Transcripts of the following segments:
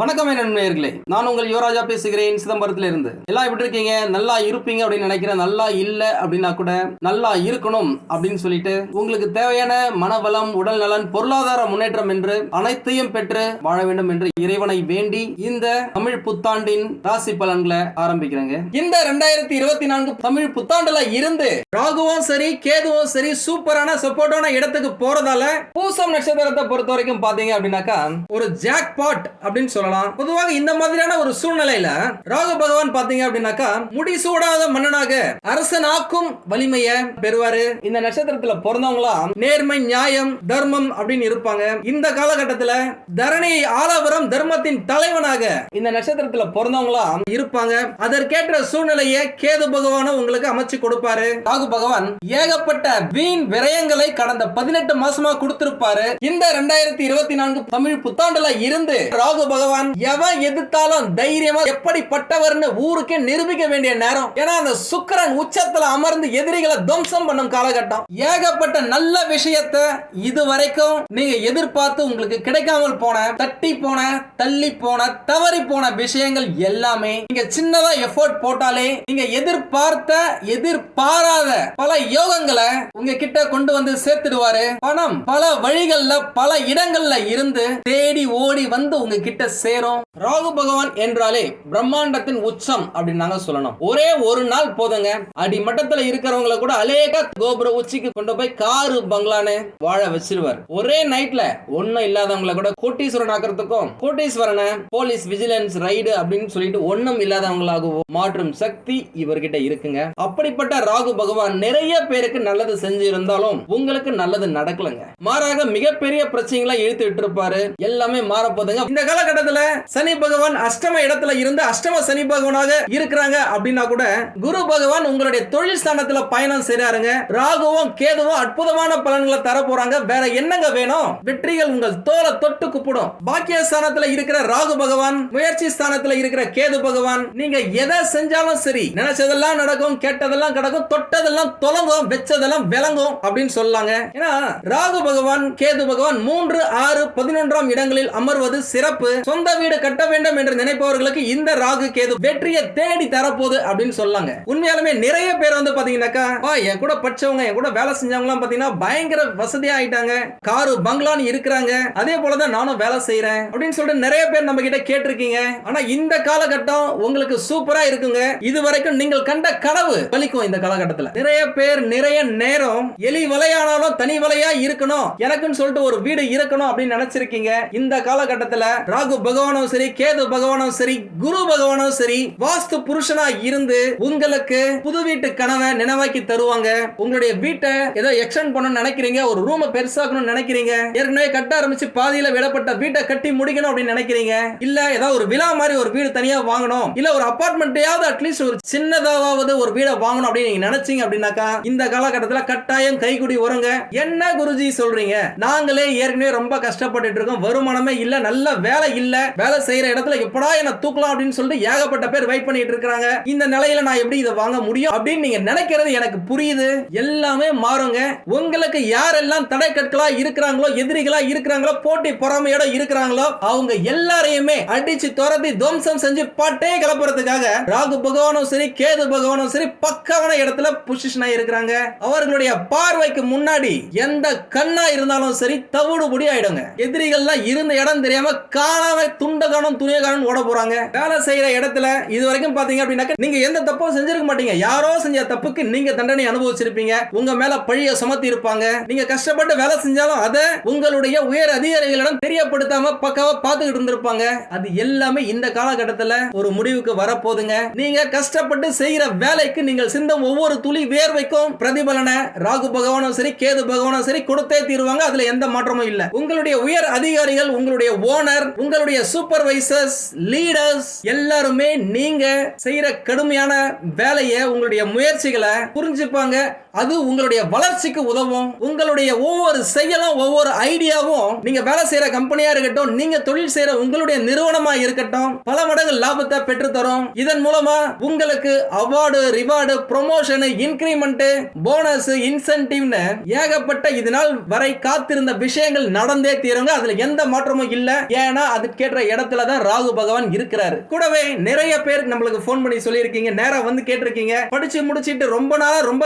வணக்கம் நண்பர்களே. நான் உங்கள் யுவராஜா பேசுகிறேன் சிதம்பரத்துல இருந்து எல்லாம் எப்படி இருக்கீங்க? நல்லா இருப்பீங்க அப்படின்னு நினைக்கிறேன். நல்லா இல்லை அப்படின்னா கூட நல்லா இருக்கணும் அப்படின்னு சொல்லிட்டு உங்களுக்கு தேவையான மனவளம் உடல் நலன் பொருளாதார முன்னேற்றம் என்று அனைத்தையும் பெற்று வாழ வேண்டும் என்று இறைவனை வேண்டி இந்த தமிழ் புத்தாண்டின் ராசி பலன்களை ஆரம்பிக்கிறேங்க. இந்த ரெண்டாயிரத்தி இருபத்தி நான்கு தமிழ் புத்தாண்டுல இருந்து ராகுவும் சரி கேதுவும் சரி சூப்பரான சப்போர்ட்டான இடத்துக்கு போறதால பூசம் நட்சத்திரத்தை பொறுத்த வரைக்கும் பாத்தீங்க அப்படின்னாக்கா ஒரு ஜாக்பாட் அப்படின்னு சொல்லலாம். பொதுவாக இந்த மாதிரியான ஒரு சூழ்நிலையில ராகு பகவான் பாத்தீங்க அப்படின்னாக்கா முடிசூடாத மன்னனாக அரசனாக்கும் வலிமையை பெறுவாரு. இந்த நட்சத்திரத்துல பிறந்தவங்களா நேர்மை நியாயம் தர்மம் அப்படின்னு இருப்பாங்க. இந்த காலகட்டத்துல தரணி ஆலவரம் தர்மத்தின் தலைவனாக இந்த நட்சத்திரத்துல பிறந்தவங்களாம் இருப்பாங்க. அதற்கேற்ற சூழ்நிலையை கேது பகவானும் உங்களுக்கு அமைச்சு கொடுப்பாரு. ராகு பகவான் ஏகப்பட்ட வீண் விரயங்களை கடந்த பதினெட்டு மாசமா கொடுத்திருப்பாரு. இந்த ரெண்டாயிரத்தி இருபத்தி நான்கு தமிழ் புத்தாண்டுல இருந்து ராகு பகவான் எவன் எதிர்த்தாலும் தைரியமா எப்படிப்பட்டவர்னு ஊருக்கே நிரூபிக்க வேண்டிய நேரம். ஏன்னா அந்த சுக்கரன் உச்சத்துல அமர்ந்து எதிரிகளை துவம்சம் பண்ணும் காலகட்டம். ஏகப்பட்ட நல்ல விஷயத்தை இதுவரைக்கும் நீங்க எதிர்பார்த்து உங்களுக்கு கிடைக்காமல் போன தட்டி போன தள்ளி போன தவறி போன விஷயங்கள் எல்லாமே நீங்க சின்னதா எஃபோர்ட் போட்டாலே நீங்க எதிர்பார்த்த எதிர்பாராத பல யோகங்களை உங்ககிட்ட கொண்டு வந்து சேர்த்துடுவாரு. பணம் பல வழிகள்ல பல இடங்கள்ல இருந்து தேடி ஓடி வந்து உங்ககிட்ட சேரும் ராகு பகவான் என்றாலே பிரம்மாண்டத்தின் உச்சம் அப்படின்னு நாங்க சொல்லணும். ஒரே ஒரு நாள் போதுங்க. அடிமட்டத்துல இருக்கிறவங்களை கூட அலேகா கோபுர உச்சிக்கு கொண்டு போய் காரு பங்களான்னு வாழ வச்சிருவார். ஒரே நைட்ல ஒண்ணும் இல்லாதவங்கள கூட கோட்டீஸ்வரன் ஆக்கிறதுக்கும் கோட்டீஸ்வரனை போலீஸ் விஜிலன்ஸ் ரைடு அப்படின்னு சொல்லிட்டு ஒண்ணும் இல்லாதவங்களாகவும் மாற்றும் சக்தி இவர்கிட்ட இருக்குங்க. அப்படிப்பட்ட ராகு பகவான் நிறைய பேருக்கு நல்லது செஞ்சு இருந்தாலும் உங்களுக்கு நல்லது நடக்கலங்க. மாறாக மிகப்பெரிய பிரச்சனைகளை இழுத்து விட்டு இருப்பாரு எல்லாமே மாறப்போதுங்க இந்த காலகட்டத்தில் சனி பகவான் அஷ்டம இடத்துல இருந்து அஷ்டம சனி பகவானாக இருக்கிறாங்க அப்படின்னா கூட குரு பகவான் உங்களுடைய தொழில் ஸ்தானத்துல பயணம் செய்யறாருங்க ராகுவும் கேதுவும் அற்புதமான பலன்களை தர போறாங்க வேற என்னங்க வேணும்? வெற்றிகள் உங்கள் தோலை தொட்டு குப்பிடும். பாக்கிய ஸ்தானத்துல இருக்கிற ராகு பகவான் முயற்சி ஸ்தானத்துல இருக்கிற கேது பகவான் நீங்க எதை செஞ்சாலும் சரி நினைச்சதெல்லாம் நடக்கும் கேட்டதெல்லாம் கிடக்கும் தொட்டதெல்லாம் தொலங்கும் வெச்சதெல்லாம் விளங்கும் அப்படின்னு சொல்லாங்க. ஏன்னா ராகு பகவான் கேது பகவான் மூன்று ஆறு பதினொன்றாம் இடங்களில் அமர்வது சிறப்பு. சொந்த வீடு கட்ட வேண்டும் என்று நினைப்பவர்களுக்கு இந்த ராகு கேது வெற்றியை தேடி தரப்போகுது அப்படின்னு சொல்லாங்க. உண்மையாலுமே நிறைய பேர் வந்து பாத்தீங்கன்னாக்கா என் கூட படிச்சவங்க என் கூட வேலை செஞ்சவங்க பாத்தீங்கன்னா பயங்கர வசதியா ஆயிட்டாங்க. காரு பங்களான்னு இருக்கிறாங்க. அதே போலதான் நானும் வேலை செய்யறேன் அப்படின்னு சொல்லிட்டு நிறைய பேர் நம்ம கிட்ட கேட்டிருக்கீங்க. ஆனா இந்த காலகட்டம் உங்களுக்கு சூப்பரா இருக்குங்க. இது வரைக்கும் நீங்கள் கண்ட கனவு பலிக்கும் இந்த காலகட்டத்துல. நிறைய பேர் நிறைய நேரம் எலி வலையானாலும் தனி வலையா இருக்கணும். எனக்குன்னு சொல்லிட்டு ஒரு வீடு இருக்கணும் அப்படின்னு நினைச்சிருக்கீங்க. இந்த காலகட்டத்துல ராகு பகவானும் சரி கேது பகவானும் சரி குரு பகவானும் சரி வாஸ்து புருஷனா இருந்து உங்களுக்கு புது வீட்டு கனவை நினைவாக்கி தருவாங்க. உங்களுடைய வீட்டை ஏதோ எக்ஸ்டெண்ட் பண்ணணும்னு நினைக்கிறீங்க ஒரு ரூமை பெருசாக்கணும்னு நினைக்கிறீங்க ஏற்கனவே கட்ட ஆரம்பிச்சு பாதியில விடப்பட்ட வீட்டை கட்டி முடிக்கணும் அப்படின்னு நினைக்கிறீங்க இல்ல ஏதாவது ஒரு விழா மாதிரி ஒரு வீடு தனியா வாங்கணும் இல்ல ஒரு அபார்ட்மெண்ட்டையாவது அட்லீஸ்ட் ஒரு சின்னதாவது ஒரு வீடை வாங்கணும் அப்படின்னு நீங்க நினைச்சீங்க அப்படின்னாக்கா இந்த காலகட்டத்துல கட்டாயம் கைக்குடி வருங்க என்ன குருஜி சொல்றீங்க? நாங்களே ஏற்கனவே ரொம்ப கஷ்டப்பட்டு இருக்கோம் வருமானமே இல்ல நல்ல வேலை இல்ல. வேலை செய்யற இடத்துல எப்படா என்ன தூக்கலாம் அப்படின்னு சொல்லிட்டு ஏகப்பட்ட பேர் வெயிட் பண்ணிட்டு இருக்காங்க இந்த நிலையில நான் எப்படி இதை வாங்க முடியும் அப்படின்னு நீங்க நினைக்கிறது எனக்கு புரியுது. எல்லாமே மாறுங்க. உங்களுக்கு யாரெல்லாம் தடை கற்களா இருக்கிறாங்களோ எதிரிகளா இருக்கிறாங்களோ போட்டி பொறாமையோட இருக்கிறாங்களோ அவங்க எல்லாரையுமே அடிச்சு துரத்தி துவம்சம் செஞ்சு பாட்டே கிளப்புறதுக்காக ராகு பகவானும் சரி கேது பகவானும் சரி பக்கமான இடத்துல பொசிஷனா இருக்கிறாங்க. அவர்களுடைய பார்வைக்கு முன்னாடி எந்த கண்ணா இருந்தாலும் சரி தவிடுபடி ஆயிடுங்க. எதிரிகள்லாம் இருந்த இடம் தெரியாம காணாம துண்ட காணும் ஓட போறாங்க. வேலை செய்யற இடத்துல இது வரைக்கும் பாத்தீங்க அப்படின்னாக்க நீங்க எந்த தப்பும் செஞ்சிருக்க மாட்டீங்க. யாரோ செஞ்ச தப்புக்கு நீங்க தண்டனை அனுபவிச்சிருப்பீங்க. உங்க மேல பழிய சுமத்தி இருப்பாங்க. நீங்க கஷ்டப்பட்டு வேலை செஞ்சாலும் அதை உங்களுடைய உயர் அதிகாரிகளிடம் தெரியப்படுத்தாம பக்காவா பாத்துக்கிட்டு இருந்திருப்பாங்க. அது எல்லாமே இந்த காலகட்டத்துல ஒரு முடிவுக்கு வரப்போதுங்க நீங்க கஷ்டப்பட்டு செய்யற வேலைக்கு நீங்கள் சிந்தும் ஒவ்வொரு துளி வேர்வைக்கும் பிரதிபலனை ராகு பகவானும் சரி கேது பகவானும் சரி கொடுத்தே தீருவாங்க. அதுல எந்த மாற்றமும் இல்ல. உங்களுடைய உயர் அதிகாரிகள் உங்களுடைய ஓனர் உங்களுடைய சூப்பர்வைசர்ஸ் லீடர்ஸ் எல்லாருமே நீங்க செய்யற கடுமையான வேலையை உங்களுடைய முயற்சிகளை புரிஞ்சுப்பாங்க அது உங்களுடைய வளர்ச்சிக்கு உதவும். உங்களுடைய ஒவ்வொரு செயலும் ஒவ்வொரு ஐடியாவும் நீங்க வேலை செய்யற கம்பெனியா இருக்கட்டும் நீங்க தொழில் செய்யற உங்களுடைய நிறுவனமா இருக்கட்டும் பல மடங்கு லாபத்தை பெற்று தரும் இதன் மூலமா உங்களுக்கு award reward promotion increment bonus இன்சென்டிவ்னு ஏகப்பட்ட இது நாள் வரை காத்திருந்த விஷயங்கள் நடந்தே தீருங்க. அதுல எந்த மாற்றமும் இல்ல. ஏன்னா கேட்ட இடத்துல தான் ராகு பகவான் இருக்கிறாரு. கூடவே நிறைய பேர் நம்மளுக்கு ஃபோன் பண்ணி சொல்லியிருக்கீங்க நேரம் வந்து கேட்டிருக்கீங்க. படிச்சு முடிச்சிட்டு ரொம்ப நாளா ரொம்ப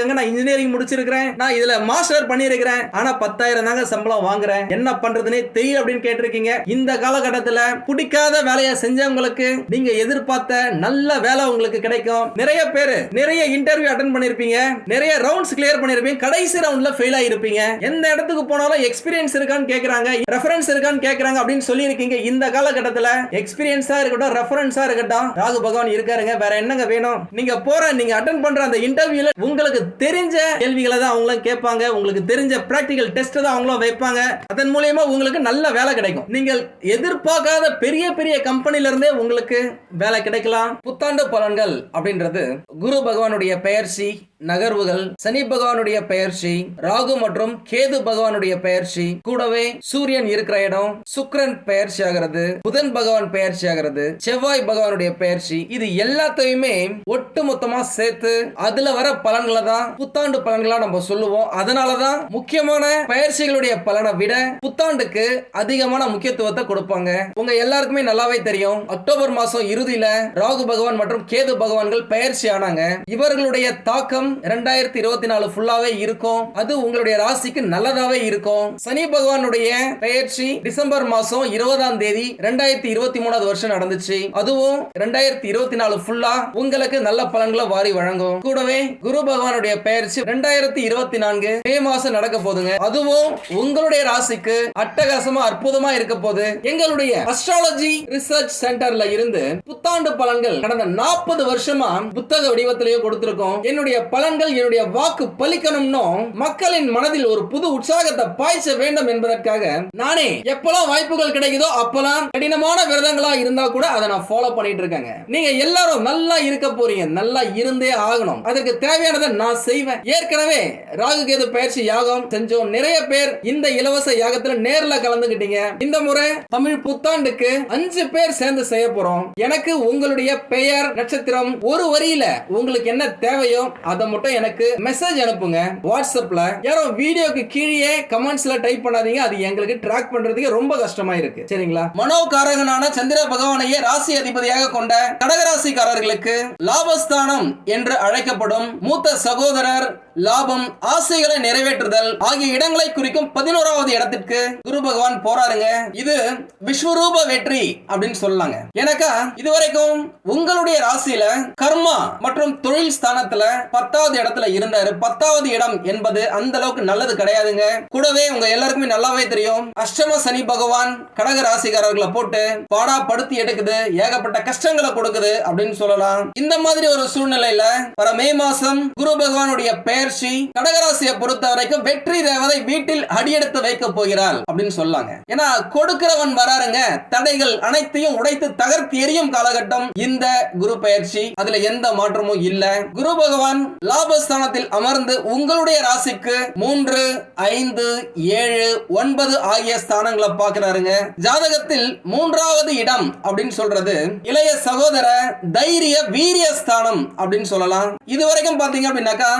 கஷ்டப்பட்டிருக்காங்க நான் இன்ஜினியரிங் முடிச்சிருக்கிறேன். நான் இதுல மாஸ்டர் பண்ணியிருக்கிறேன் ஆனா பத்தாயிரம் தாங்க சம்பளம் வாங்குறேன். என்ன பண்றதுனே தெரியல அப்படின்னு கேட்டிருக்கீங்க. இந்த காலகட்டத்துல பிடிக்காத வேலையை செஞ்சவங்களுக்கு நீங்க எதிர்பார்த்த நல்ல வேலை உங்களுக்கு கிடைக்கும். நிறைய பேர் நிறைய இன்டர்வியூ அட்டன் பண்ணிருப்பீங்க. நிறைய ரவுண்ட்ஸ் கிளியர் பண்ணிருப்பீங்க. கடைசி ரவுண்ட்ல ஃபெயில் ஆயிருப்பீங்க. எந்த இடத்துக்கு போனாலும் எக்ஸ்பீரியன்ஸ் இருக்கான்னு கேக்குறாங்க. ரெஃபரன்ஸ் இருக்கான்னு கேக்குறாங்க அப்படின்னு சொல்லியிருக்கீங்க. இந்த காலகட்டத்துல எக்ஸ்பீரியன்ஸா இருக்கட்டும் ரெஃபரன்ஸா இருக்கட்டும் ராகு பகவான் இருக்காருங்க. வேற என்னங்க வேணும்? நீங்க போற நீங்க அட்டன் பண்ற அந்த இன்டர்வியூல உங்களுக்கு தெரிஞ்ச கேள்விகளை தான் அவங்களும் கேட்பாங்க. உங்களுக்கு தெரிஞ்ச பிராக்டிகல் டெஸ்ட் தான் அவங்களும் வைப்பாங்க. அதன் மூலியமா உங்களுக்கு நல்ல வேலை கிடைக்கும். நீங்கள் எதிர்பார்க்காத பெரிய பெரிய கம்பெனில இருந்தே உங்களுக்கு வேலை கிடைக்கலாம். புத்தாண்டு பலன்கள் அப்படின்றது குரு பகவானுடைய பெயர்ச்சி நகர்வுகள் சனி பகவானுடைய பெயர்ச்சி ராகு மற்றும் கேது பகவானுடைய பெயர்ச்சி கூடவே சூரியன் இருக்கிற இடம் சுக்ரன் பெயர்ச்சி ஆகிறது புதன் பகவான் பெயர்ச்சி ஆகிறது செவ்வாய் பகவானுடைய பெயர்ச்சி இது எல்லாத்தையுமே ஒட்டு மொத்தமா சேர்த்து அதுல வர பலன்களை தான் புத்தாண்டு பலன்களா நம்ம சொல்லுவோம். அதனாலதான் முக்கியமான பயிற்சிகளுடைய பலனை விட புத்தாண்டுக்கு அதிகமான முக்கியத்துவத்தை கொடுப்பாங்க. உங்க எல்லாருக்குமே நல்லாவே தெரியும். அக்டோபர் மாசம் இறுதியில ராகு பகவான் மற்றும் கேது பகவான்கள் பெயர்ச்சி ஆனாங்க. இவர்களுடைய தாக்கம் இரண்டாயிரத்தி இருபத்தி நாலு ஃபுல்லாவே இருக்கும். அது உங்களுடைய ராசிக்கு நல்லதாவே இருக்கும். சனி பகவானுடைய பெயர்ச்சி டிசம்பர் மாசம் இருபதாம் தேதி ரெண்டாயிரத்தி இருபத்தி மூணாவது வருஷம் நடந்துச்சு. அதுவும் ரெண்டாயிரத்தி இருபத்தி நாலு ஃபுல்லா உங்களுக்கு நல்ல பலன்களை வாரி வழங்கும். கூடவே குரு பகவானுடைய பெயர்ச்சி ரெண்டாயிரத்தி இருபத்தி நான்கு மே மாசம் நடக்க போதுங்க அதுவும் உங்களுடைய ராசிக்கு அட்டகாசமா அற்புதமா இருக்க போது எங்களுடைய அஸ்ட்ராலஜி ரிசர்ச் சென்டர்ல இருந்து புத்தாண்டு பலன்கள் கடந்த நாற்பது வருஷமா புத்தக வடிவத்திலேயே கொடுத்திருக்கோம். என்னுடைய பலன்கள் என்னுடைய வாக்கு பலிக்கணும்னோ மக்களின் மனதில் ஒரு புது உற்சாகத்தை பாய்ச்ச வேண்டும் என்பதற்காக நானே எப்பெல்லாம் வாய்ப்புகள் கிடைக்குதோ அப்பெல்லாம் கடினமான விரதங்களா இருந்தா கூட அதை நான் ஃபாலோ பண்ணிட்டு இருக்கேங்க. நீங்க எல்லாரும் நல்லா இருக்க போறீங்க. நல்லா இருந்தே ஆகணும். அதற்கு தேவையானதை நான் செய்வேன். ஏற்கனவே ராகு கேது பயிற்சி யாகம் செஞ்சோம். நிறைய பேர் இந்த இலவச யாகத்துல நேர்ல கலந்துகிட்டீங்க. இந்த முறை தமிழ் புத்தாண்டுக்கு அஞ்சு பேர் சேர்ந்து செய்ய போறோம். எனக்கு உங்களுடைய பெயர் நட்சத்திரம் ஒரு வரியில உங்களுக்கு என்ன தேவையோ அதை மட்டும் எனக்கு மெசேஜ் அனுப்புங்க. வாட்ஸ்அப்ல யாரோ வீடியோக்கு கீழே கமெண்ட்ஸ்ல டைப் பண்ணாதீங்க. அது எங்களுக்கு ட்ராக் பண்றதுக்கு ரொம்ப கஷ்டமா இருக்கு. சரிங்களா? மனோகாரகனான சந்திர பகவானையே ராசி அதிபதியாக கொண்ட கடகராசிக்காரர்களுக்கு லாபஸ்தானம் என்று அழைக்கப்படும் மூத்த சகோதரர் லாபம் ஆசைகளை நிறைவேற்றுதல் ஆகிய இடங்களை குறிக்கும் பதினோராவது இடத்திற்கு குரு பகவான் போறாருங்க. இது விஸ்வரூப வெற்றி அப்படின்னு சொல்லலாங்க. எனக்கா இதுவரைக்கும் உங்களுடைய ராசியில கர்மா மற்றும் தொழில் ஸ்தானத்துல பத்தாவது இடத்துல இருந்தாரு. பத்தாவது இடம் என்பது அந்த அளவுக்கு நல்லது கிடையாதுங்க. கூடவே உங்க எல்லாருக்குமே நல்லாவே தெரியும். அஷ்டம சனி பகவான் கடக ராசிக்காரர்களை போட்டு பாடா படுத்தி எடுக்குது ஏகப்பட்ட கஷ்டங்களை கொடுக்குது அப்படின்னு சொல்லலாம். இந்த மாதிரி ஒரு சூழ்நிலையில வர மே மாசம் குரு பகவானுடைய பெயர்ச்சி கடகராசியை பொறுத்த வரைக்கும் வெற்றி தேவதை வீட்டில் அடியெடுத்து வைக்க போகிறாள் அப்படின்னு சொல்லாங்க. ஏன்னா கொடுக்கிறவன் வராருங்க. தடைகள் அனைத்தையும் உடைத்து தகர்த்து எரியும் காலகட்டம் இந்த குரு பெயர்ச்சி அதுல எந்த மாற்றமும் இல்ல. குரு பகவான் லாபஸ்தானத்தில் அமர்ந்து உங்களுடைய ராசிக்கு மூன்று ஐந்து ஏழு ஒன்பது ஆகிய ஸ்தானங்களை பார்க்கிறாருங்க. ஜாதகத்தில் மூன்றாவது இடம் அப்படின்னு சொல்றது இளைய சகோதர தைரிய வீரிய ஸ்தானம் அப்படின்னு சொல்லலாம். இது வரைக்கும் பாத்தீங்க அப்படின்னாக்கா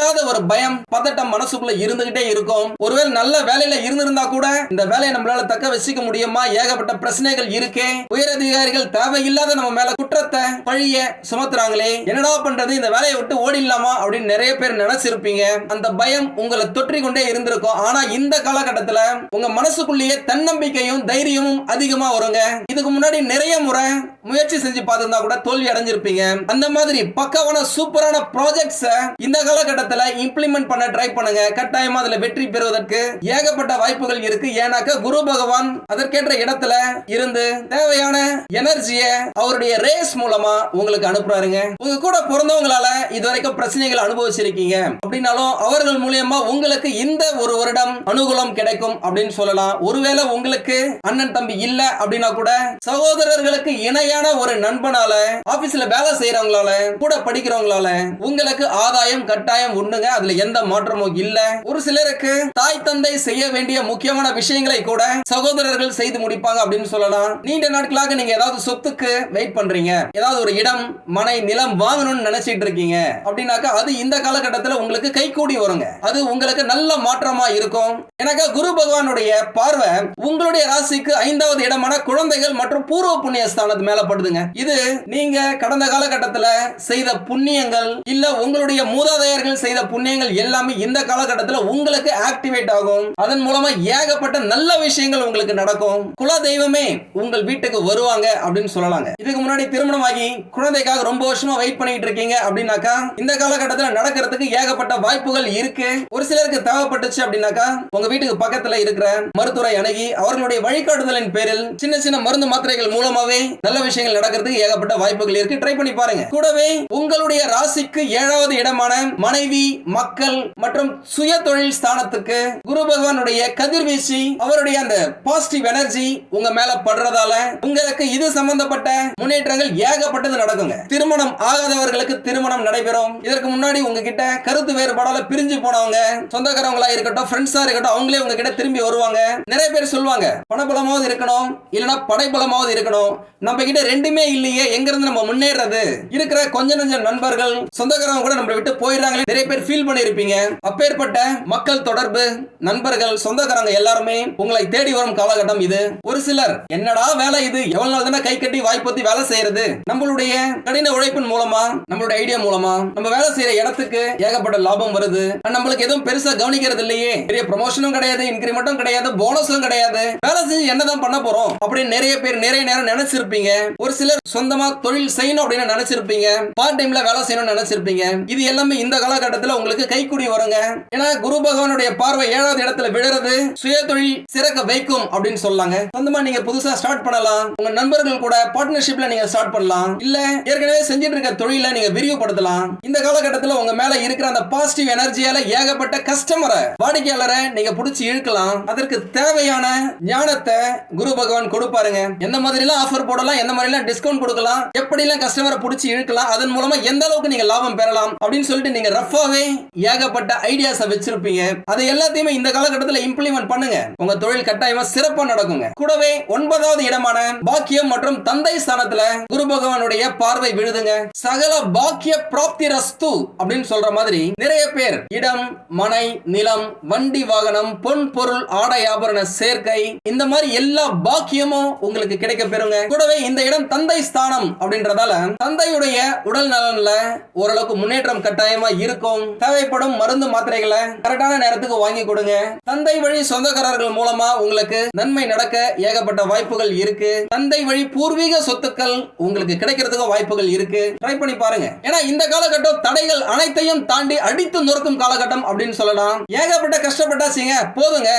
இல்லாத ஒரு பயம் பதட்டம் மனசுக்குள்ள இருந்துகிட்டே இருக்கும். ஒருவேளை நல்ல வேலையில இருந்திருந்தா கூட இந்த வேலையை நம்மளால தக்க வச்சுக்க முடியுமா? ஏகப்பட்ட பிரச்சனைகள் இருக்கே. உயரதிகாரிகள் தேவையில்லாத நம்ம மேல குற்றத்தை பழிய சுமத்துறாங்களே. என்னடா பண்றது? இந்த வேலையை விட்டு ஓடிடலாமா? அப்படின்னு நிறைய பேர் நினைச்சிருப்பீங்க. அந்த பயம் உங்களை தொற்றிக்கொண்டே இருந்திருக்கும். ஆனா இந்த காலகட்டத்துல உங்க மனசுக்குள்ளேயே தன்னம்பிக்கையும் தைரியமும் அதிகமா வருங்க. இதுக்கு முன்னாடி நிறைய முறை முயற்சி செஞ்சு பார்த்திருந்தா கூட தோல்வி அடைஞ்சிருப்பீங்க. அந்த மாதிரி பக்காவான சூப்பரான ப்ராஜெக்ட்ஸ் இந்த காலகட்டத்தில் இம்ப்ளிமெண்ட் பண்ண ட்ரை பண்ணுங்க. கட்டாயமா அதுல வெற்றி பெறுவதற்கு ஏகப்பட்ட வாய்ப்புகள் இருக்கு. ஏன்னாக்க குரு பகவான் அதற்கேற்ற இடத்துல இருந்து தேவையான எனர்ஜியை அவருடைய ரேஸ் மூலமா உங்களுக்கு அனுப்புறாருங்க. உங்க கூட பிறந்தவங்களால இதுவரைக்கும் பிரச்சனைகள் அனுபவிச்சிருக்கீங்க. அப்படின்னாலும் அவர்கள் மூலியமா உங்களுக்கு இந்த ஒரு வருடம் அனுகூலம் கிடைக்கும் அப்படின்னு சொல்லலாம். ஒருவேளை உங்களுக்கு அண்ணன் தம்பி இல்ல அப்படின்னா கூட சகோதரர்களுக்கு சரியான ஒரு நண்பனால ஆபீஸ்ல வேலை செய்யறவங்களால கூட படிக்கிறவங்களால உங்களுக்கு ஆதாயம் கட்டாயம் உண்டுங்க அதுல எந்த மாற்றமும் இல்ல. ஒரு சிலருக்கு தாய் தந்தை செய்ய வேண்டிய முக்கியமான விஷயங்களை கூட சகோதரர்கள் செய்து முடிப்பாங்க அப்படின்னு சொல்லலாம். நீண்ட நாட்களாக நீங்க ஏதாவது சொத்துக்கு வெயிட் பண்றீங்க. ஏதாவது ஒரு இடம் மனை நிலம் வாங்கணும்னு நினைச்சிட்டு இருக்கீங்க. அப்படின்னாக்கா அது இந்த காலகட்டத்தில் உங்களுக்கு கைகூடி வருங்க. அது உங்களுக்கு நல்ல மாற்றமா இருக்கும். எனக்கு குரு பகவானுடைய பார்வை உங்களுடைய ராசிக்கு ஐந்தாவது இடமான குழந்தைகள் மற்றும் பூர்வ புண்ணிய ஸ்தானத்து மேல படுதுங்க இது நீங்க கடந்த காலகட்டத்துல செய்த புண்ணியங்கள் இல்ல உங்களுடைய மூதாதையர்கள் செய்த புண்ணியங்கள் எல்லாமே இந்த காலகட்டத்துல உங்களுக்கு ஆக்டிவேட் ஆகும். அதன் மூலமா ஏகப்பட்ட நல்ல விஷயங்கள் உங்களுக்கு நடக்கும். குல தெய்வமே உங்கள் வீட்டுக்கு வருவாங்க அப்படின்னு சொல்லலாங்க. இதுக்கு முன்னாடி திருமணம் ஆகி குழந்தைக்காக ரொம்ப வருஷமா வெயிட் பண்ணிட்டு இருக்கீங்க அப்படின்னாக்கா இந்த காலகட்டத்தில் நடக்கிறதுக்கு ஏகப்பட்ட வாய்ப்புகள் இருக்கு. ஒரு சிலருக்கு தேவைப்பட்டுச்சு அப்படின்னாக்கா உங்க வீட்டுக்கு பக்கத்துல இருக்கிற மருத்துவரை அணுகி அவர்களுடைய வழிகாட்டுதலின் பேரில் சின்ன சின்ன மருந்து மாத்திரைகள் மூலமாவே நல்ல விஷயங்கள் நடக்கிறதுக்கு ஏகப்பட்ட வாய்ப்புகள் இருக்கு. ட்ரை பண்ணி பாருங்க. கூடவே உங்களுடைய ராசிக்கு ஏழாவது இடமான மனைவி மக்கள் மற்றும் சுய தொழில் ஸ்தானத்துக்கு குரு பகவானுடைய கதிர்வீச்சு அவருடைய அந்த பாசிட்டிவ் எனர்ஜி உங்க மேல படுறதால உங்களுக்கு இது சம்பந்தப்பட்ட முன்னேற்றங்கள் ஏகப்பட்டது நடக்குங்க. திருமணம் ஆகாதவர்களுக்கு திருமணம் நடைபெறும். இதற்கு முன்னாடி உங்ககிட்ட கருத்து வேறுபாடால பிரிஞ்சு போனவங்க சொந்தக்காரங்களா இருக்கட்டும் ஃப்ரெண்ட்ஸா இருக்கட்டும் அவங்களே உங்ககிட்ட திரும்பி வருவாங்க. நிறைய பேர் சொல்லுவாங்க பணபலமாவது இருக்கணும் இல்லைன்னா படைபலமாவது இருக்கணும். நம்ம கிட்ட ரெண்டுமே இல்லையே. எங்க இருந்து நம்ம முன்னேறது? இருக்கிற கொஞ்ச நஞ்ச நண்பர்கள் சொந்தக்காரங்க கூட நம்மளை விட்டு போயிடுறாங்களே. நிறைய பேர் ஃபீல் பண்ணியிருப்பீங்க அப்பேற்பட்ட மக்கள் தொடர்பு நண்பர்கள் சொந்தக்காரங்க எல்லாருமே உங்களை தேடி வரும் காலகட்டம் இது. ஒரு சிலர் என்னடா வேலை இது? எவ்வளவு நாள் தானே கை கட்டி வாய்ப்பத்தி வேலை செய்யறது? நம்மளுடைய கடின உழைப்பின் மூலமா நம்மளுடைய ஐடியா மூலமா நம்ம வேலை செய்யற இடத்துக்கு ஏகப்பட்ட லாபம் வருது. நம்மளுக்கு எதுவும் பெருசா கவனிக்கிறது இல்லையே. பெரிய ப்ரமோஷனும் கிடையாது இன்கிரிமெண்ட்டும் கிடையாது போனஸும் கிடையாது. வேலை செஞ்சு என்னதான் பண்ண போறோம் அப்படின்னு நிறைய பேர் நிறைய நேரம் நினைச்சிருப்பீங்க. ஒரு சிலர் சொந்தமா தொழில் செய்யணும் அப்படின்னு நினைச்சிருப்பீங்க. பார்ட் டைம்ல வேலை செய்யணும்னு நினைச்சிருப்பீங்க. இது எல்லாமே இந்த காலகட்டத்தில் உங்களுக்கு கைக்கூடி வருங்க. ஏன்னா குரு பகவானுடைய பார்வை ஏழாவது இடத்துல விழுறது சுய தொழில் சிறக்க வைக்கும் அப்படின்னு சொல்லாங்க. சொந்தமா நீங்க புதுசா ஸ்டார்ட் பண்ணலாம். உங்க நண்பர்கள் கூட பார்ட்னர்ஷிப்ல நீங்க ஸ்டார்ட் பண்ணலாம். இல்ல ஏற்கனவே செஞ்சுட்டு இருக்க தொழில நீங்க விரிவுபடுத்தலாம். இந்த காலகட்டத்தில் உங்க மேல இருக்கிற அந்த பாசிட்டிவ் எனர்ஜியால ஏகப்பட்ட கஸ்டமரை வாடிக்கையாளரை நீங்க பிடிச்சி இழுக்கலாம். அதற்கு தேவையான ஞானத்தை குரு பகவான் கொடுப்பாருங்க. எந்த மாதிரிலாம் ஆஃபர் போடலாம் எந்த மாதிரி டிஸ்கவுண்ட் கொடுக்கலாம். எப்படி எல்லாம் கஸ்டமரை பிடிச்சி இழுக்கலாம் அதன் மூலமா எந்த அளவுக்கு நீங்க லாபம் பெறலாம் அப்படின்னு சொல்லிட்டு நீங்க ரஃபாவே ஏகப்பட்ட ஐடியாஸை வச்சிருப்பீங்க. அதை எல்லாத்தையுமே இந்த காலகட்டத்தில் இம்ப்ளிமெண்ட் பண்ணுங்க. உங்க தொழில் கட்டாயமா சிறப்பா நடக்குங்க. கூடவே ஒன்பதாவது இடமான பாக்கியம் மற்றும் தந்தை ஸ்தானத்துல குரு பகவானுடைய பார்வை விழுதுங்க. சகல பாக்கிய பிராப்தி ரஸ்து அப்படின்னு சொல்ற மாதிரி நிறைய பேர் இடம் மனை நிலம் வண்டி வாகனம் பொன் பொருள் ஆடை ஆபரண சேர்க்கை இந்த மாதிரி எல்லா பாக்கியமும் உங்களுக்கு கிடைக்க பெறுங்க கூடவே இந்த இடம் தந்தை ஸ்தானம் அப்படின்றதால தந்தையுடைய உடல் நலன்ல ஓரளவுக்கு முன்னேற்றம் கட்டாயமா இருக்கும். தேவைப்படும் மருந்து மாத்திரைகளை கரெக்டான நேரத்துக்கு வாங்கி கொடுங்க. தந்தை வழி சொந்தக்காரர்கள் மூலமா உங்களுக்கு நன்மை நடக்க ஏகப்பட்ட வாய்ப்புகள் இருக்கு. தந்தை வழி பூர்வீக சொத்துக்கள் உங்களுக்கு கிடைக்கிறதுக்கு வாய்ப்புகள் இருக்கு. ட்ரை பண்ணி பாருங்க. ஏன்னா இந்த காலகட்டம் தடைகள் அனைத்தையும் தாண்டி அடித்து நொறுக்கும் காலகட்டம் அப்படின்னு சொல்லலாம். ஏகப்பட்ட கஷ்டப்பட்டாச்சுங்க போதுங்க.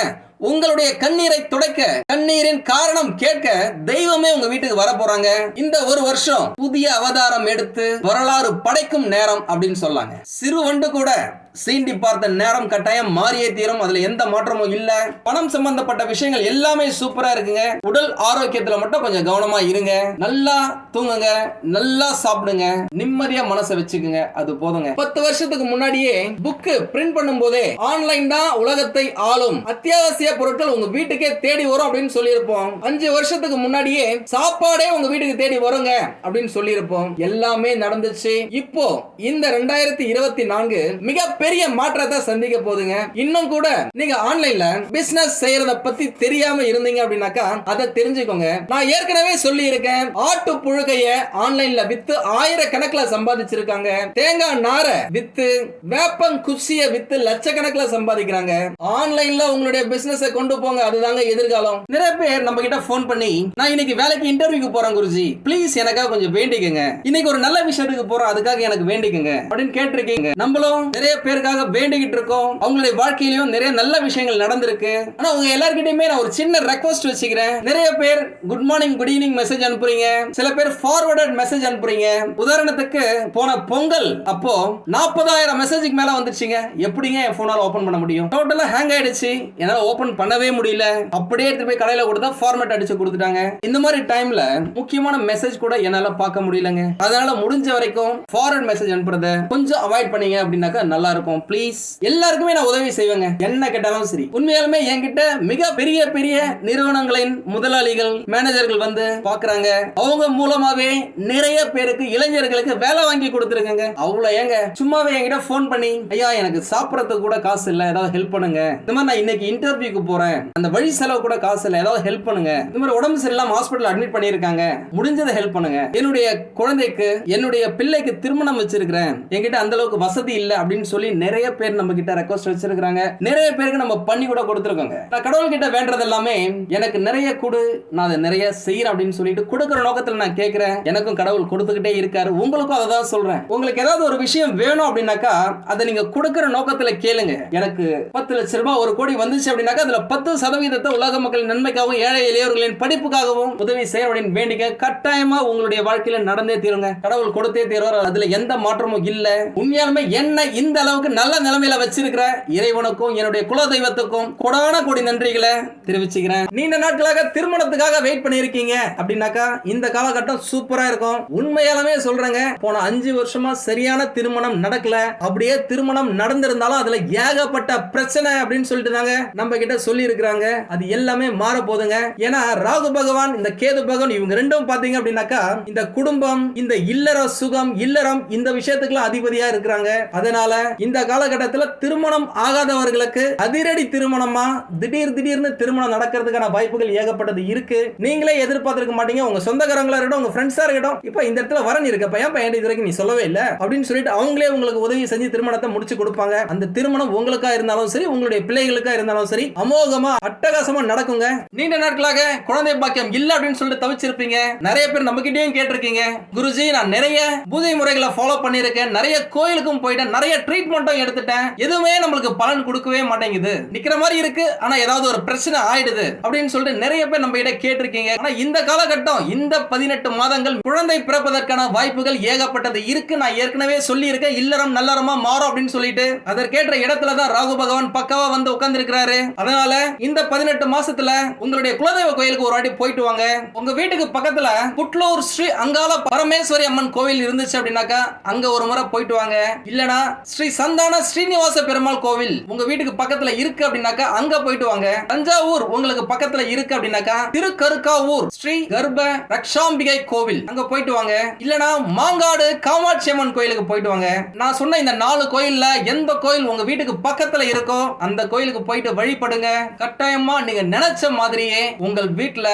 உங்களுடைய கண்ணீரை துடைக்க கண்ணீரின் காரணம் கேட்க தெய்வமே உங்க வீட்டுக்கு வர போறாங்க. இந்த ஒரு வருஷம் புதிய அவதாரம் எடுத்து வரலாறு படைக்கும் நேரம் அப்படின்னு சொல்லாங்க. சிறு வண்டு கூட சீண்டி பார்த்த நேரம் கட்டாயம் மாறியே தீரும். அதுல எந்த மாற்றமும் இல்ல. பணம் சம்பந்தப்பட்ட விஷயங்கள் எல்லாமே சூப்பரா இருக்குங்க. உடல் ஆரோக்கியத்துல மட்டும் கொஞ்சம் கவனமா இருங்க. நல்லா தூங்குங்க. நல்லா சாப்பிடுங்க. நிம்மதியா மனசை வச்சுக்குங்க. அது போதுங்க. பத்து வருஷத்துக்கு முன்னாடியே புக்கு பிரிண்ட் பண்ணும் போதே ஆன்லைன் தான் உலகத்தை ஆளும். அத்தியாவசிய பொருட்கள் உங்க வீட்டுக்கே தேடி வரும் அப்படின்னு சொல்லியிருப்போம். அஞ்சு வருஷத்துக்கு முன்னாடியே சாப்பாடே உங்க வீட்டுக்கு தேடி வருங்க அப்படின்னு சொல்லியிருப்போம். எல்லாமே நடந்துச்சு. இப்போ இந்த ரெண்டாயிரத்தி இருபத்தி நான்கு மிக பெரிய மாற்றத்தை சந்திக்க போகுதுங்க இன்னும் கூட நீங்க ஆன்லைன்ல பிசினஸ் செய்யறத பத்தி தெரியாம இருந்தீங்க அப்படின்னாக்கா அதை தெரிஞ்சுக்கோங்க. நான் ஏற்கனவே சொல்லி இருக்கேன் ஆட்டு புழுகைய ஆன்லைன்ல வித்து ஆயிரக்கணக்கில் சம்பாதிச்சிருக்காங்க. தேங்காய் நாரை வித்து வேப்பம் குச்சிய வித்து லட்சக்கணக்கில் சம்பாதிக்கிறாங்க. ஆன்லைன்ல உங்களுடைய பிசினஸ் கொண்டு போங்க அதுதாங்க எதிர்காலம். நிறைய பேர் நம்ம கிட்ட போன் பண்ணி நான் இன்னைக்கு வேலைக்கு இன்டர்வியூக்கு போறேன் குருஜி. ப்ளீஸ் எனக்காக கொஞ்சம் வேண்டிக்கங்க. இன்னைக்கு ஒரு நல்ல விஷயத்துக்கு போறோம் அதுக்காக எனக்கு வேண்டிக்கங்க. அப்படின்னு கேட்டிருக்கீங்க. நம்மளும் நிறைய பேர் பேருக்காக வேண்டிக்கிட்டு இருக்கோம். அவங்களுடைய வாழ்க்கையிலயும் நிறைய நல்ல விஷயங்கள் நடந்திருக்கு. ஆனா உங்க எல்லார்கிட்டயுமே நான் ஒரு சின்ன ரெக்வஸ்ட் வச்சுக்கிறேன். நிறைய பேர் good morning good evening message அனுப்புறீங்க. சில பேர் ஃபார்வர்டட் மெசேஜ் அனுப்புறீங்க. உதாரணத்துக்கு போன பொங்கல் அப்போ நாற்பதாயிரம் மெசேஜுக்கு மேல வந்துருச்சுங்க. எப்படிங்க என் போனால ஓபன் பண்ண முடியும்? டோட்டலா ஹேங் ஆயிடுச்சு. என்னால ஓபன் பண்ணவே முடியல. அப்படியே எடுத்து போய் கடையில கொடுத்தா ஃபார்மேட் அடிச்சு கொடுத்துட்டாங்க. இந்த மாதிரி டைம்ல முக்கியமான மெசேஜ் கூட என்னால பார்க்க முடியலங்க. அதனால முடிஞ்ச வரைக்கும் ஃபார்வர்ட் மெசேஜ் அனுப்புறத கொஞ்சம் அவாய்ட் பண்ணீங்க அப்படின்னாக்கா நல்லா இருக்கும். ப்ளீஸ் எல்லாருக்குமே நான் உதவி செய்வேங்க. என்ன கேட்டாலும் சரி. உண்மையாலுமே என்கிட்ட மிக பெரிய பெரிய நிறுவனங்களின் முதலாளிகள் மேனேஜர்கள் வந்து பாக்குறாங்க. அவங்க மூலமாவே நிறைய பேருக்கு இளைஞர்களுக்கு வேலை வாங்கி கொடுத்துருக்கங்க. அவ்வளவு ஏங்க. சும்மாவே என்கிட்ட ஃபோன் பண்ணி ஐயா எனக்கு சாப்பிடறதுக்கு கூட காசு இல்ல. ஏதாவது ஹெல்ப் பண்ணுங்க. இந்த மாதிரி நான் இன்னைக்கு இன்டர்வியூக்கு போறேன். அந்த வழி செலவு கூட காசு இல்ல. ஏதாவது ஹெல்ப் பண்ணுங்க. இந்த மாதிரி உடம்பு சரியில்லாம ஹாஸ்பிட்டல் அட்மிட் பண்ணியிருக்காங்க. முடிஞ்சதை ஹெல்ப் பண்ணுங்க. என்னுடைய குழந்தைக்கு என்னுடைய பிள்ளைக்கு திருமணம் வச்சிருக்கிறேன். என்கிட்ட அந்த அளவுக்கு வசதி இல்லை அப்படின்னு சொல்லி நிறைய பேர் நம்ம கிட்ட ரெக்வஸ்ட் வச்சிருக்காங்க நிறைய பேருக்கு நம்ம பண்ணி கூட கொடுத்துருக்கோங்க. நான் கடவுள் கிட்ட வேண்டது எல்லாமே எனக்கு நிறைய கொடு நான் அதை நிறைய செய்யறேன் அப்படின்னு சொல்லிட்டு கொடுக்குற நோக்கத்துல நான் கேட்கிறேன் எனக்கும் கடவுள் கொடுத்துக்கிட்டே இருக்காரு. உங்களுக்கும் அதை தான் சொல்றேன். உங்களுக்கு ஏதாவது ஒரு விஷயம் வேணும் அப்படின்னாக்கா அதை நீங்க கொடுக்குற நோக்கத்துல கேளுங்க. எனக்கு பத்து லட்ச ரூபாய் ஒரு கோடி வந்துச்சு அப்படின்னாக்கா அதுல பத்து சதவீதத்தை உலக மக்களின் நன்மைக்காகவும் ஏழை எளியவர்களின் படிப்புக்காகவும் உதவி செய்ய அப்படின்னு வேண்டிக்க கட்டாயமா உங்களுடைய வாழ்க்கையில நடந்தே தீருங்க. கடவுள் கொடுத்தே தீர்வார். அதுல எந்த மாற்றமும் இல்ல. உண்மையாலுமே என்ன இந்த அளவுக்கு நல்ல நிலைமையில வச்சிருக்கிற இறைவனுக்கும் என்னுடைய குல தெய்வத்துக்கும் கொடான கொடி நன்றிகளை தெரிவிச்சுக்கிறேன். நீண்ட நாட்களாக திருமணத்துக்காக வெயிட் பண்ணியிருக்கீங்க அப்படின்னாக்கா இந்த காலகட்டம் சூப்பரா இருக்கும். உண்மையாலுமே சொல்றேங்க போன அஞ்சு வருஷமா சரியான திருமணம் நடக்கல. அப்படியே திருமணம் நடந்திருந்தாலும் அதுல ஏகப்பட்ட பிரச்சனை அப்படின்னு சொல்லிட்டு தாங்க நம்ம கிட்ட சொல்லி இருக்கிறாங்க அது எல்லாமே மாற போதுங்க ஏன்னா ராகு பகவான் இந்த கேது பகவான் இவங்க ரெண்டும் பாத்தீங்க அப்படின்னாக்கா இந்த குடும்பம் இந்த இல்லற சுகம் இல்லறம் இந்த விஷயத்துக்குலாம் அதிபதியா இருக்கிறாங்க. அதனால இந்த இந்த காலகட்டத்தில் திருமணம் ஆகாதவர்களுக்கு அதிரடி திருமணமா? திடீர் திடீர்னு திருமணம் நடக்கிறதுக்கான வாய்ப்புகள் ஏகப்பட்டது இருக்கு. நீங்களே எதிர்பார்த்திருக்க மாட்டீங்க. உங்க சொந்தக்காரங்களா இருக்கட்டும் உங்க ஃப்ரெண்ட்ஸா இருக்கட்டும். இப்போ இந்த இடத்துல வரன் இருக்கப்ப ஏன் பையன் இது வரைக்கும் நீ சொல்லவே இல்லை? அப்படின்னு சொல்லிட்டு அவங்களே உங்களுக்கு உதவி செஞ்சு திருமணத்தை முடிச்சு கொடுப்பாங்க. அந்த திருமணம் உங்களுக்கா இருந்தாலும் சரி உங்களுடைய பிள்ளைகளுக்கா இருந்தாலும் சரி அமோகமா அட்டகாசமா நடக்குங்க. நீண்ட நாட்களாக குழந்தை பாக்கியம் இல்ல அப்படின்னு சொல்லிட்டு தவிச்சிருப்பீங்க. நிறைய பேர் நம்ம கிட்டேயும் கேட்டிருக்கீங்க. குருஜி நான் நிறைய பூஜை முறைகளை ஃபாலோ பண்ணிருக்கேன் நிறைய கோயிலுக்கும் போயிட்டேன். நிறைய ட்ரீட்மெண்ட் மட்டும் எடுத்துட்டேன். எதுவுமே நம்மளுக்கு பலன் கொடுக்கவே மாட்டேங்குது. நிக்கிற மாதிரி இருக்கு ஆனா ஏதாவது ஒரு பிரச்சனை ஆயிடுது அப்படின்னு சொல்லிட்டு நிறைய பேர் நம்ம கிட்ட கேட்டிருக்கீங்க. ஆனா இந்த காலகட்டம் இந்த பதினெட்டு மாதங்கள் குழந்தை பிறப்பதற்கான வாய்ப்புகள் ஏகப்பட்டது இருக்கு. நான் ஏற்கனவே சொல்லி இருக்கேன் இல்லறம் நல்லறமா மாறும் அப்படின்னு சொல்லிட்டு. அதற்கேற்ற இடத்துல தான் ராகு பகவான் பக்காவா வந்து உட்கார்ந்து இருக்கிறாரு அதனால இந்த பதினெட்டு மாசத்துல உங்களுடைய குலதெய்வ கோயிலுக்கு ஒரு வாட்டி போயிட்டு வாங்க. உங்க வீட்டுக்கு பக்கத்துல புட்லூர் ஸ்ரீ அங்கால பரமேஸ்வரி அம்மன் கோவில் இருந்துச்சு அப்படின்னாக்கா அங்க ஒரு முறை போயிட்டு வாங்க. இல்லனா ஸ்ரீ சந்தான ஸ்ரீனிவாச பெருமாள் கோவில் உங்க வீட்டுக்கு பக்கத்துல இருக்கு அப்படின்னாக்கா அங்க போயிட்டு வாங்க. தஞ்சாவூர் உங்களுக்கு பக்கத்துல இருக்கு அப்படின்னாக்கா திருக்கருக்காவூர் ஸ்ரீ கர்ப்ப ரக்ஷாம்பிகை கோவில். அங்க போயிட்டு வாங்க. இல்லனா மாங்காடு காமாட்சி அம்மன் கோயிலுக்கு போயிட்டு வாங்க. நான் சொன்ன இந்த நாலு கோயில்ல எந்த கோயில் உங்க வீட்டுக்கு பக்கத்துல இருக்கோ அந்த கோயிலுக்கு போயிட்டு வழிபடுங்க. கட்டாயமா நீங்க நினைச்ச மாதிரியே உங்கள் வீட்டுல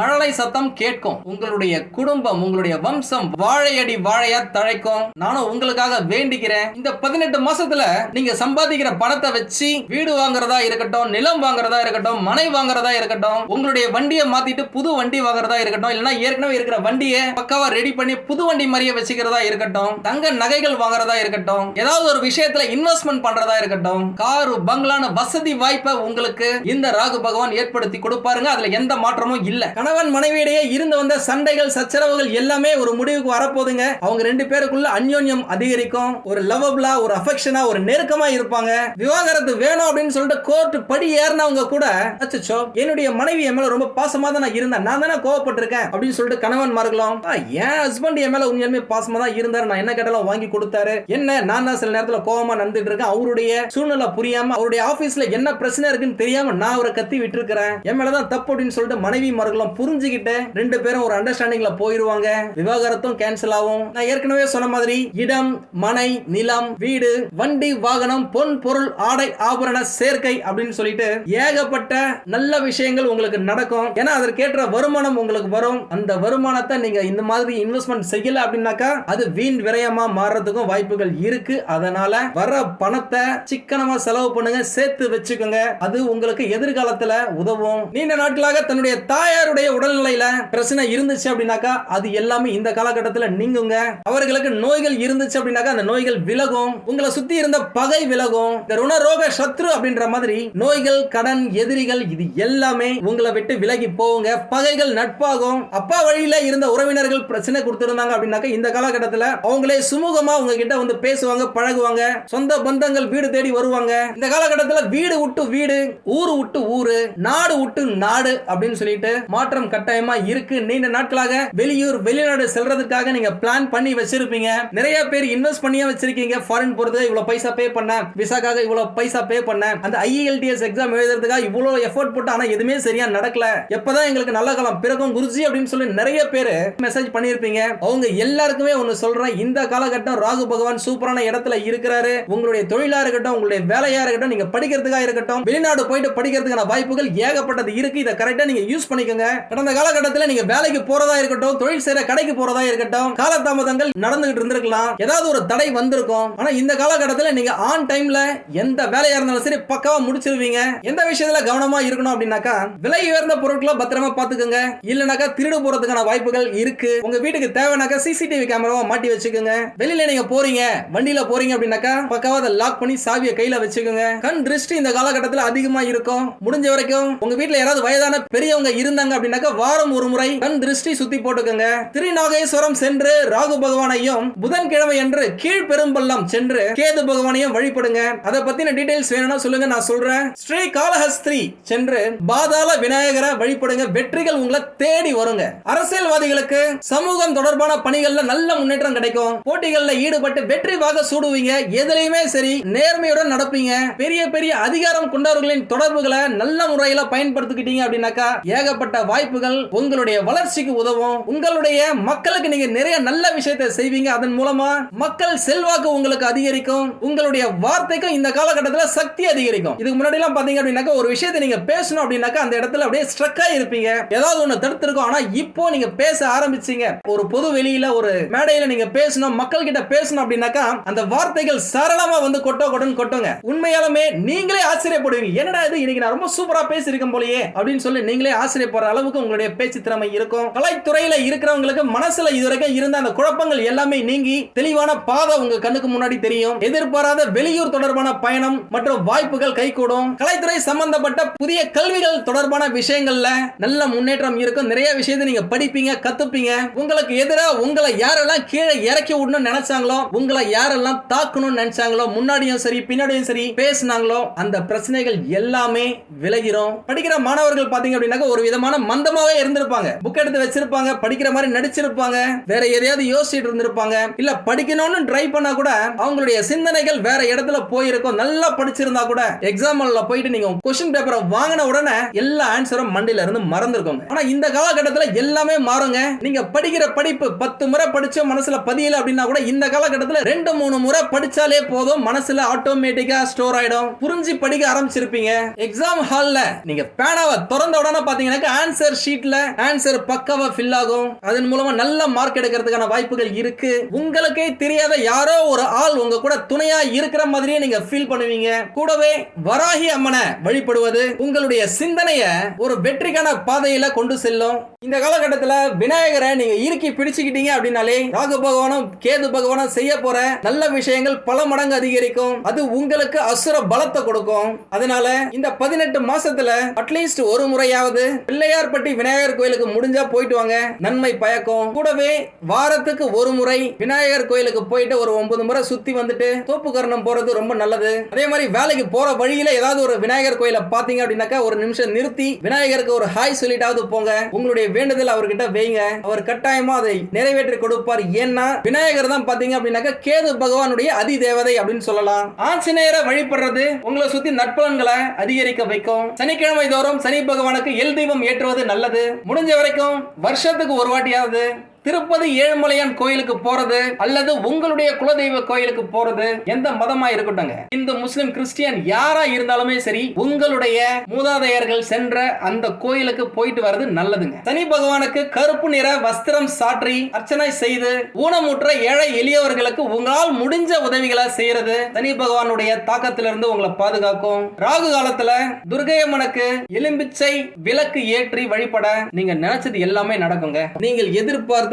மழலை சத்தம் கேட்கும். உங்களுடைய குடும்பம் உங்களுடைய வம்சம் வாழையடி வாழையா தழைக்கும். நானும் உங்களுக்காக வேண்டிக்கிறேன். இந்த பதினெட்டு மாசத்துல நீங்க சம்பாதிக்கிற பணத்தை வச்சு வீடு வாங்குறதா இருக்கட்டும் நிலம் வாங்குறதா இருக்கட்டும் மனை வாங்குறதா இருக்கட்டும் உங்களுடைய வண்டியை மாத்திட்டு புது வண்டி வாங்குறதா இருக்கட்டும் இல்லைன்னா ஏற்கனவே இருக்கிற வண்டியை பக்காவா ரெடி பண்ணி புது வண்டி மாதிரியே வச்சுக்கிறதா இருக்கட்டும் தங்க நகைகள் வாங்குறதா இருக்கட்டும் ஏதாவது ஒரு விஷயத்துல இன்வெஸ்ட்மெண்ட் பண்றதா இருக்கட்டும் காரு பங்களான வசதி வாய்ப்பை உங்களுக்கு இந்த ராகு பகவான் ஏற்படுத்தி கொடுப்பாருங்க. அதுல எந்த மாற்றமும் இல்ல. கணவன் மனைவியிடையே இருந்து வந்த சண்டைகள் சச்சரவுகள் எல்லாமே ஒரு முடிவுக்கு வரப்போதுங்க அவங்க ரெண்டு பேருக்குள்ள அந்யோன்யம் அதிகரிக்கும். ஒரு லவபிளா ஒரு அஃபெக்ஷன் ஒரு நெருக்கமா இருப்பாங்க. விவாகரத்து வேணும் அப்படின்னு சொல்லிட்டு கோர்ட் படி ஏறினவங்க கூட அச்சச்சோ என்னுடைய மனைவி என் மேல ரொம்ப பாசமா தான் நான் இருந்தேன். நான் தானே கோவப்பட்டிருக்கேன் அப்படின்னு சொல்லிட்டு கணவன் மார்களும் என் ஹஸ்பண்ட் என் மேல உண்மையுமே பாசமா தான் இருந்தாரு. நான் என்ன கேட்டாலும் வாங்கி கொடுத்தாரு. என்ன நான் தான் சில நேரத்துல கோவமா நடந்துட்டு இருக்கேன். அவருடைய சூழ்நிலை புரியாம அவருடைய ஆபீஸ்ல என்ன பிரச்சனை இருக்குன்னு தெரியாம நான் அவரை கத்தி விட்டுருக்கிறேன். என் மேலதான் தப்பு அப்படின்னு சொல்லிட்டு மனைவி மார்களும் புரிஞ்சுக்கிட்டு ரெண்டு பேரும் ஒரு அண்டர்ஸ்டாண்டிங்ல போயிருவாங்க. விவாகரத்தும் கேன்சல் ஆகும். நான் ஏற்கனவே சொன்ன மாதிரி இடம் மனை நிலம் வீடு வண்டி வாகனம் பொன் பொருள் ஆடை ஆபரண சேர்க்கை அப்படின்னு சொல்லிட்டு ஏகப்பட்ட நல்ல விஷயங்கள் உங்களுக்கு நடக்கும். ஏன்னா அதற்கேற்ற வருமானம் உங்களுக்கு வரும். அந்த வருமானத்தை நீங்க இந்த மாதிரி இன்வெஸ்ட்மெண்ட் செய்யல அப்படின்னாக்கா அது வீண் விரயமா மாறுறதுக்கும் வாய்ப்புகள் இருக்கு. அதனால வர பணத்தை சிக்கனமா செலவு பண்ணுங்க சேர்த்து வச்சுக்கோங்க. அது உங்களுக்கு எதிர்காலத்துல உதவும். நீண்ட நாட்களாக தன்னுடைய தாயாருடைய உடல்நிலையில பிரச்சனை இருந்துச்சு அப்படின்னாக்கா அது எல்லாமே இந்த காலகட்டத்தில் நீங்குங்க. அவர்களுக்கு நோய்கள் இருந்துச்சு அப்படின்னாக்கா அந்த நோய்கள் விலகும். உங்களை சுத்தி சுத்தி இருந்த பகை விலகும். இந்த ருணரோக சத்ரு அப்படின்ற மாதிரி நோய்கள் கடன் எதிரிகள் இது எல்லாமே உங்களை விட்டு விலகி போங்க பகைகள் நட்பாகும். அப்பா வழியில இருந்த உறவினர்கள் பிரச்சனை கொடுத்திருந்தாங்க அப்படின்னாக்க இந்த காலகட்டத்துல அவங்களே சுமூகமா உங்ககிட்ட வந்து பேசுவாங்க பழகுவாங்க. சொந்த பந்தங்கள் வீடு தேடி வருவாங்க. இந்த காலகட்டத்துல வீடு விட்டு வீடு ஊரு விட்டு ஊரு நாடு விட்டு நாடு அப்படின்னு சொல்லிட்டு மாற்றம் கட்டாயமா இருக்கு. நீண்ட நாட்களாக வெளியூர் வெளிநாடு செல்றதுக்காக நீங்க பிளான் பண்ணி வச்சிருப்பீங்க. நிறைய பேர் இன்வெஸ்ட் பண்ணியே வச்சிருக்கீங்க. ஃபாரின் போறதுக்கு இவ்வளவு பைசா பே பண்ண விசாக்காக இவ்வளவு பைசா பே பண்ண அந்த ஐஇஎல்டிஎஸ் எக்ஸாம் எழுதுறதுக்காக இவ்வளவு எஃபோர்ட் போட்டு ஆனா எதுவுமே சரியா நடக்கல. எப்பதான் எங்களுக்கு நல்ல காலம் பிறக்கும் குருஜி அப்படின்னு சொல்லி நிறைய பேர் மெசேஜ் பண்ணியிருப்பீங்க. அவங்க எல்லாருக்குமே ஒன்னு சொல்றேன். இந்த காலகட்டம் ராகு பகவான் சூப்பரான இடத்துல இருக்கிறாரு. உங்களுடைய தொழிலா இருக்கட்டும் உங்களுடைய வேலையா இருக்கட்டும் நீங்க படிக்கிறதுக்காக இருக்கட்டும் வெளிநாடு போயிட்டு படிக்கிறதுக்கான வாய்ப்புகள் ஏகப்பட்டது இருக்கு. இதை கரெக்டா நீங்க யூஸ் பண்ணிக்கோங்க. கடந்த காலகட்டத்தில் நீங்க வேலைக்கு போறதா இருக்கட்டும் தொழில் செய்யற கடைக்கு போறதா இருக்கட்டும் காலதாமதங்கள் நடந்துகிட்டு இருந்திருக்கலாம். ஏதாவது ஒரு தடை வந்திருக்கும். ஆனா இந்த காலகட்டத்தில் நீங்க ஆன் டைம்ல எந்த வேலையா இருந்தாலும் சரி பக்காவா முடிச்சிருவீங்க. எந்த விஷயத்துல கவனமா இருக்கணும் அப்படின்னாக்கா விலை உயர்ந்த பொருட்களை பத்திரமா பாத்துக்கோங்க இல்லனாக்கா திருடு போறதுக்கான வாய்ப்புகள் இருக்கு. உங்க வீட்டுக்கு தேவைனாக்கா சிசிடிவி கேமராவை மாட்டி வச்சுக்கோங்க. வெளியில் நீங்க போறீங்க வண்டியில போறீங்க அப்படின்னாக்கா பக்காவா அதை லாக் பண்ணி சாவியை கையில வச்சுக்கோங்க. கண் திருஷ்டி இந்த காலகட்டத்தில் அதிகமா இருக்கும். முடிஞ்ச வரைக்கும் உங்க வீட்டுல யாராவது வயதான பெரியவங்க இருந்தாங்க அப்படின்னாக்கா வாரம் ஒரு முறை கண் திருஷ்டி சுத்தி போட்டுக்கோங்க. திருநாகேஸ்வரம் சென்று ராகு பகவானையும் புதன்கிழமை என்று கீழ்பெரும்பள்ளம் சென்று கேது பகவானையும் வழிபடுங்க. அதை பத்தின டீடைல்ஸ் வேணும்னா சொல்லுங்க நான் சொல்றேன். ஸ்ரீ காலஹஸ்திரி சென்று பாதாள விநாயகரை வழிபடுங்க. வெற்றிகள் உங்களை தேடி வருங்க. அரசியல்வாதிகளுக்கு சமூகம் தொடர்பான பணிகள்ல நல்ல முன்னேற்றம் கிடைக்கும். போட்டிகள்ல ஈடுபட்டு வெற்றி வாக சூடுவீங்க. எதுலையுமே சரி நேர்மையுடன் நடப்பீங்க. பெரிய பெரிய அதிகாரம் கொண்டவர்களின் தொடர்புகளை நல்ல முறையில பயன்படுத்திக்கிட்டீங்க அப்படின்னாக்கா ஏகப்பட்ட வாய்ப்புகள் உங்களுடைய வளர்ச்சிக்கு உதவும். உங்களுடைய மக்களுக்கு நீங்க நிறைய நல்ல விஷயத்தை செய்வீங்க. அதன் மூலமா மக்கள் செல்வாக்கு உங்களுக்கு அதிகரிக்கும். உங்களுடைய வார்த்தைக்கும் இந்த காலகட்டத்தில் சக்தி அதிகரிக்கும். இதுக்கு முன்னாடி எல்லாம் பாத்தீங்க அப்படின்னாக்கா ஒரு விஷயத்தை நீங்க பேசணும் அப்படின்னாக்கா அந்த இடத்துல அப்படியே ஸ்ட்ரக் இருப்பீங்க ஏதாவது ஒண்ணு தடுத்திருக்கும். ஆனா இப்போ நீங்க பேச ஆரம்பிச்சீங்க. ஒரு பொது வெளியில ஒரு மேடையில நீங்க பேசணும் மக்கள் கிட்ட பேசணும் அப்படின்னாக்கா அந்த வார்த்தைகள் சரளமா வந்து கொட்டோ கொட்டோன்னு கொட்டுங்க. உண்மையாலுமே நீங்களே ஆச்சரியப்படுவீங்க. என்னடா இது? இன்னைக்கு நான் ரொம்ப சூப்பரா பேசியிருக்கேன் போலயே. அப்படின்னு சொல்லி நீங்களே ஆச்சரியப்படுற அளவுக்கு உங்களுடைய பேச்சு திறமை இருக்கும். கலைத்துறையில இருக்கிறவங்களுக்கு மனசுல இதுவரைக்கும் இருந்த அந்த குழப்பங்கள் எல்லாமே நீங்கி தெளிவான பாதை உங்க கண்ணுக்கு முன்னாடி தெரியும். எதிர்பாராத வெளியூர் தொடர்பான பயணம் மற்றும் வாய்ப்புகள் கைகூடும். கலைத்துறை சம்பந்தப்பட்ட புதிய கல்விகள் தொடர்பான விஷயங்கள்ல நல்ல முன்னேற்றம் இருக்கும். நிறைய விஷயத்தை நீங்க படிப்பீங்க கத்துப்பீங்க. உங்களுக்கு எதிராக உங்களை யாரெல்லாம் கீழே இறக்கி விடணும்னு நினைச்சாங்களோ உங்களை யாரெல்லாம் தாக்கணும்னு நினைச்சாங்களோ முன்னாடியும் சரி பின்னாடியும் சரி பேசினாங்களோ அந்த பிரச்சனைகள் எல்லாமே விலகிரும். படிக்கிற மாணவர்கள் பாத்தீங்க அப்படின்னாக்க ஒரு விதமான மந்தமாவே இருந்திருப்பாங்க. புக் எடுத்து வச்சிருப்பாங்க படிக்கிற மாதிரி நடிச்சிருப்பாங்க. வேற எதையாவது யோசிச்சுட்டு இருந்திருப்பாங்க. இல்ல படிக்கணும்னு ட்ரை பண்ணா கூட அவங்களுடைய சிந்தனைகள் வேற இடத்துல போயிருக்கும். நல்லா படிச்சிருந்தா கூட எக்ஸாம் போயிட்டு நீங்க கொஸ்டின் பேப்பரை வாங்கின உடனே எல்லா ஆன்சரும் மண்டில இருந்து மறந்துருக்கோங்க. ஆனா இந்த காலகட்டத்துல எல்லாமே மாறுங்க. நீங்க படிக்கிற படிப்பு பத்து முறை படிச்சு மனசுல பதியல அப்படின்னா கூட இந்த காலகட்டத்துல ரெண்டு மூணு முறை படிச்சாலே போதும். மனசுல ஆட்டோமேட்டிக்கா ஸ்டோர் ஆயிடும். புரிஞ்சு படிக்க ஆரம்பிச்சிருப்பீங்க. எக்ஸாம் ஹால்ல நீங்க பேனாவை திறந்த உடனே பாத்தீங்கன்னா ஆன்சர் ஷீட்ல ஆன்சர் பக்காவா ஃபில் ஆகும். அதன் மூலமா நல்ல மார்க் எடுக்கிறதுக்கான வாய்ப்புகள் இருக்கு. உங்களுக்கே தெரியாத யாரோ ஒரு ஆள் உங்க கூட துணையா இருக்கிற மாதிரியே நீங்க ஃபீல் பண்ணுவீங்க. கூடவே வராகி அம்மனை வழிபடுவது உங்களுடைய சிந்தனைய ஒரு வெற்றிக்கான பாதையில கொண்டு செல்லும். இந்த காலகட்டத்துல விநாயகரை நீங்க இறுக்கி பிடிச்சுக்கிட்டீங்க அப்படின்னாலே ராகு பகவானும் கேது பகவானும் செய்ய போற நல்ல விஷயங்கள் பல மடங்கு அதிகரிக்கும். அது உங்களுக்கு அசுர பலத்தை கொடுக்கும். அதனால இந்த பதினெட்டு மாசத்துல அட்லீஸ்ட் ஒரு முறையாவது பிள்ளையார்பட்டி விநாயகர் கோயிலுக்கு முடிஞ்சா போயிட்டு வாங்க. நன்மை பயக்கும். கூடவே வாரத்துக்கு ஒரு முறை விநாயகர் கோயிலுக்கு போயிட்டு ஒரு ஒன்பது முறை சுத்தி வந்துட்டு தோப்பு கரணம் போறது ரொம்ப நல்லது. அதே மாதிரி வேலைக்கு போற வழியில ஏதாவது ஒரு விநாயகர் கோயிலை பாத்தீங்க அப்படின்னாக்கா ஒரு நிமிஷம் நிறுத்தி விநாயகருக்கு ஒரு ஹாய் சொல்லிட்டாவது போங்க. உங்களுடைய வேண்டுதல் அவர்கிட்ட வைங்க. அவர் கட்டாயமா அதை நிறைவேற்றி கொடுப்பார். ஏன்னா விநாயகர் தான் பாத்தீங்க அப்படின்னாக்கா கேது பகவானுடைய அதி தேவதை அப்படின்னு சொல்லலாம். ஆஞ்சநேயரை வழிபடுறது உங்களை சுத்தி நற்பலன்களை அதிகரிக்க வைக்கும். சனிக்கிழமை தோறும் சனி பகவானுக்கு எல் தெய்வம் ஏற்றுவது நல்லது. முடிஞ்ச வரைக்கும் வருஷத்துக்கு ஒரு வாட்டியாவது திருப்பதி ஏழுமலையான் கோயிலுக்கு போறது அல்லது உங்களுடைய குலதெய்வ கோயிலுக்கு போறது எந்த மதமா இருக்கட்டும்ங்க? இந்து முஸ்லிம் கிறிஸ்டியன் யாரா இருந்தாலுமே சரி உங்களுடைய மூதாதையர்கள் சென்ற அந்த கோயிலுக்கு போயிட்டு வர்றது நல்லதுங்க. சனி பகவானுக்கு கருப்பு நிற வஸ்திரம் சாற்றி அர்ச்சனை செய்து ஊனமுற்ற ஏழை எளியவர்களுக்கு உங்களால் முடிஞ்ச உதவிகளை செய்யறது சனி பகவானுடைய தாக்கத்திலிருந்து உங்களை பாதுகாக்கும். ராகு காலத்துல துர்கை அம்மனுக்கு எலும்பிச்சை விளக்கு ஏற்றி வழிபட நீங்க நினைச்சது எல்லாமே நடக்குங்க. நீங்கள் எதிர்பார்த்து